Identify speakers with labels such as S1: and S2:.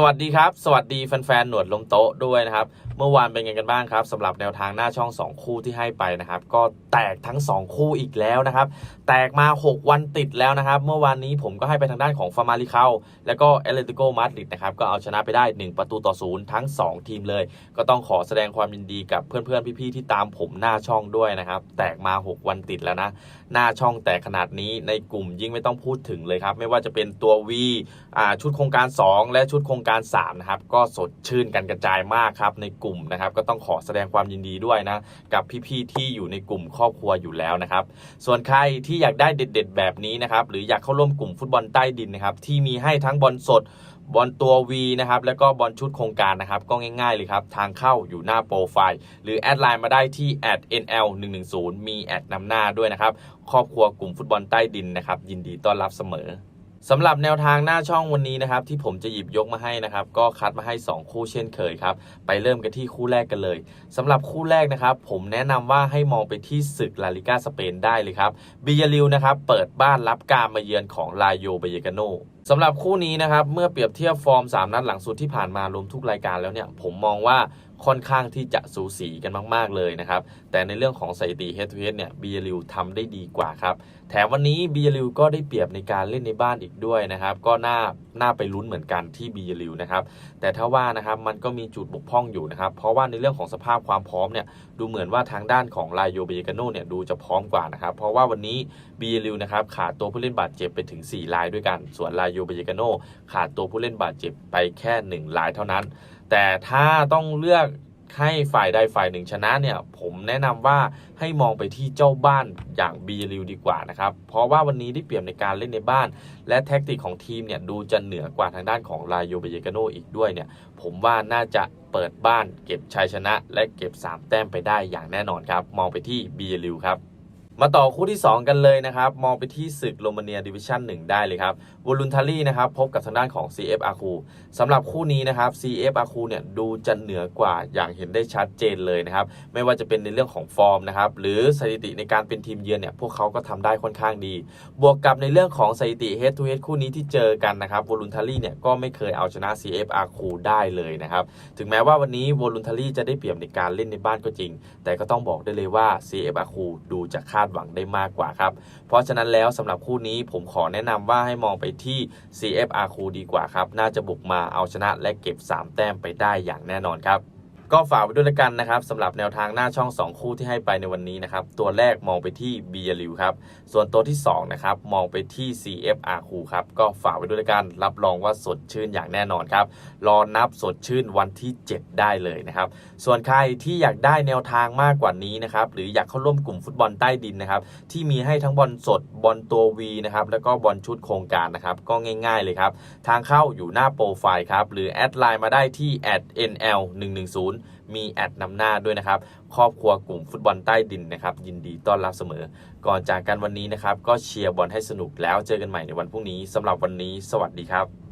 S1: สวัสดีครับ สวัสดีแฟนๆ หนวดลมโต๊ะด้วยนะครับ เมื่อวานเป็นไงกันบ้างครับสำหรับแนวทางหน้าช่อง 2 คู่ที่ให้ไปนะครับ ก็แตกทั้ง 2 คู่อีกแล้วนะครับ แตกมา 6 วันติดแล้วนะครับ เมื่อวานนี้ผมก็ให้ไปทางด้านของฟาร์มาริเคาแล้วก็เอเลติโกมาดริดนะครับ ก็เอาชนะไปได้ 1 ประตูต่อศูนย์ทั้ง 2 ทีมเลย ก็ต้องขอแสดงความยินดีกับเพื่อนๆ พี่ๆ ที่ตามผมหน้าช่องด้วยนะครับ แตกมา 6 วันติดแล้วนะ หน้าช่องแตกขนาดนี้ในกลุ่มยิ่งไม่ต้องพูดถึงเลยครับ ไม่ว่าจะเป็นตัว V อ่าชุดโครงการ 2 และชุดโครงการ3นะครับก็สดชื่นกันกระจายมากครับในกลุ่มนะครับ ก็ต้องขอแสดงความยินดีด้วยนะ กับพี่ๆที่อยู่ในกลุ่มครอบครัวอยู่แล้วนะครับ ส่วนใครที่อยากได้เด็ด ๆ แบบนี้นะครับ หรืออยากเข้าร่วมกลุ่มฟุตบอลใต้ดินนะครับ ที่มีให้ทั้งบอลสดบอลตัว V นะครับ แล้วก็บอลชุดโครงการนะครับ ก็ง่ายๆเลยครับ ทางเข้าอยู่หน้าโปรไฟล์ หรือแอดไลน์มาได้ที่ @nl 1 1 0 มีแอดนำหน้าด้วยนะครับ ครอบครัวกลุ่มฟุตบอลใต้ดินนะครับ ยินดีต้อนรับเสมอ สำหรับแนวทางหน้าช่องวันนี้นะครับที่ผมจะหยิบยกมาให้นะครับ ก็คัดมาให้ 2 คู่เช่นเคยครับ ไปเริ่มกันที่คู่แรกกันเลยสำหรับคู่แรกนะครับ ผมแนะนำว่าให้มองไปที่ศึกลาลิก้าสเปนได้เลยครับบิยาลิวนะครับเปิดบ้านรับการมาเยือนของลาโยเบเยกาโนสำหรับคู่นี้นะครับเมื่อเปรียบเทียบฟอร์ม 3 นัดหลังสุดที่ผ่านมารวมทุกรายการแล้วเนี่ยผมมองว่า ค่อนข้างที่จะสูสีกันมาก ๆ เลยนะครับ แต่ในเรื่องของสถิติ head to head เนี่ยบียลิวทำได้ดีกว่าครับ แถมวันนี้บียลิวก็ได้เปรียบในการเล่นในบ้านอีกด้วยนะครับ ก็น่า น่าไปลุ้นเหมือนกันที่บียลิวนะครับ แต่ถ้าว่านะครับ มันก็มีจุดบกพร่องอยู่นะครับ เพราะว่าในเรื่องของสภาพความพร้อมเนี่ย ดูเหมือนว่าทางด้านของลายโยเบเยกาโนเนี่ย ดูจะพร้อมกว่านะครับ เพราะว่าวันนี้บียลิวนะครับ ขาดตัวผู้เล่นบาดเจ็บไปถึง 4 รายด้วยกัน ส่วนลายโยเบเยกาโนขาดตัวผู้เล่นบาดเจ็บไปแค่ 1 รายเท่านั้น แต่ถ้าต้องเลือกให้ฝ่ายใดฝ่ายหนึ่งชนะเนี่ย ผมแนะนำว่าให้มองไปที่เจ้าบ้านอย่างบีลิวดีกว่านะครับ เพราะว่าวันนี้ได้เปรียบในการเล่นในบ้าน และแท็กติกของทีมเนี่ยดูจะเหนือกว่าทางด้านของลาโยเบเยกาโนอีกด้วยเนี่ย ผมว่าน่าจะเปิดบ้านเก็บชัยชนะ และเก็บ 3 แต้มไปได้อย่างแน่นอนครับ มองไปที่บีลิวครับ มาต่อคู่ที่ 2 กันเลยนะครับ มองไปที่ศึกโรมาเนียดิวิชั่น1ได้เลยครับวอลุนทารี่นะครับพบกับทางด้านของ CF อาคูสำหรับคู่นี้นะครับ CF อาคูเนี่ยดูจะเหนือกว่าอย่างเห็นได้ชัดเจนเลยนะครับ ไม่ว่าจะเป็นในเรื่องของฟอร์มนะครับหรือสถิติในการเป็นทีมเยือนเนี่ยพวกเขาก็ทำได้ค่อนข้างดี บวกกับในเรื่องของสถิติ head to h คู่นี้ที่เจอกันนะครับวอลุนทารี่เนี่ยก็ไม่เคยเอาชนะ CF อาคูได้เลยนะครับถึงแม้ว่าวันนี้วอลุนทารี่จะได้เปรียบในการเล่นในบ้านก็จริง แต่ก็ต้องบอกได้เลยว่า CF อาคูดูจะคาดหวังได้มากกว่าครับ เพราะฉะนั้นแล้วสำหรับคู่นี้ผมขอแนะนำว่าให้มองไปที่ CFR คูดีกว่าครับ น่าจะบุกมาเอาชนะและเก็บ 3 แต้มไปได้อย่างแน่นอนครับ ก็ฝากไว้ด้วยละกันนะครับสำหรับแนวทางหน้าช่อง 2 คู่ที่ให้ไปในวันนี้นะครับ ตัวแรกมองไปที่ b ียริวครับ ส่วนตัวที่2นะครับมองไปที่ CFR คูครับ ก็ฝากไว้ด้วยละกัน รับรองว่าสดชื่นอย่างแน่นอนครับ รอนับสดชื่นวันที่ 7 ได้เลยนะครับ ส่วนใครที่อยากได้แนวทางมากกว่านี้นะครับ หรืออยากเข้าร่วมกลุ่มฟุตบอลใต้ดินนะครับ ที่มีให้ทั้งบอลสดบอลตัว V นะครับแล้วก็บอลชุดโครงการนะครับก็ง่ายๆเลยครับทางเข้าอยู่หน้าโปรไฟล์ครับหรือแอดไลน์มาได้ที่ @nl 1 1 0 มีแอดนำหน้าด้วยนะครับ ครอบครัวกลุ่มฟุตบอลใต้ดินนะครับ ยินดีต้อนรับเสมอ ก่อนจากกันวันนี้นะครับ ก็เชียร์บอลให้สนุกแล้วเจอกันใหม่ในวันพรุ่งนี้สำหรับวันนี้ สวัสดีครับ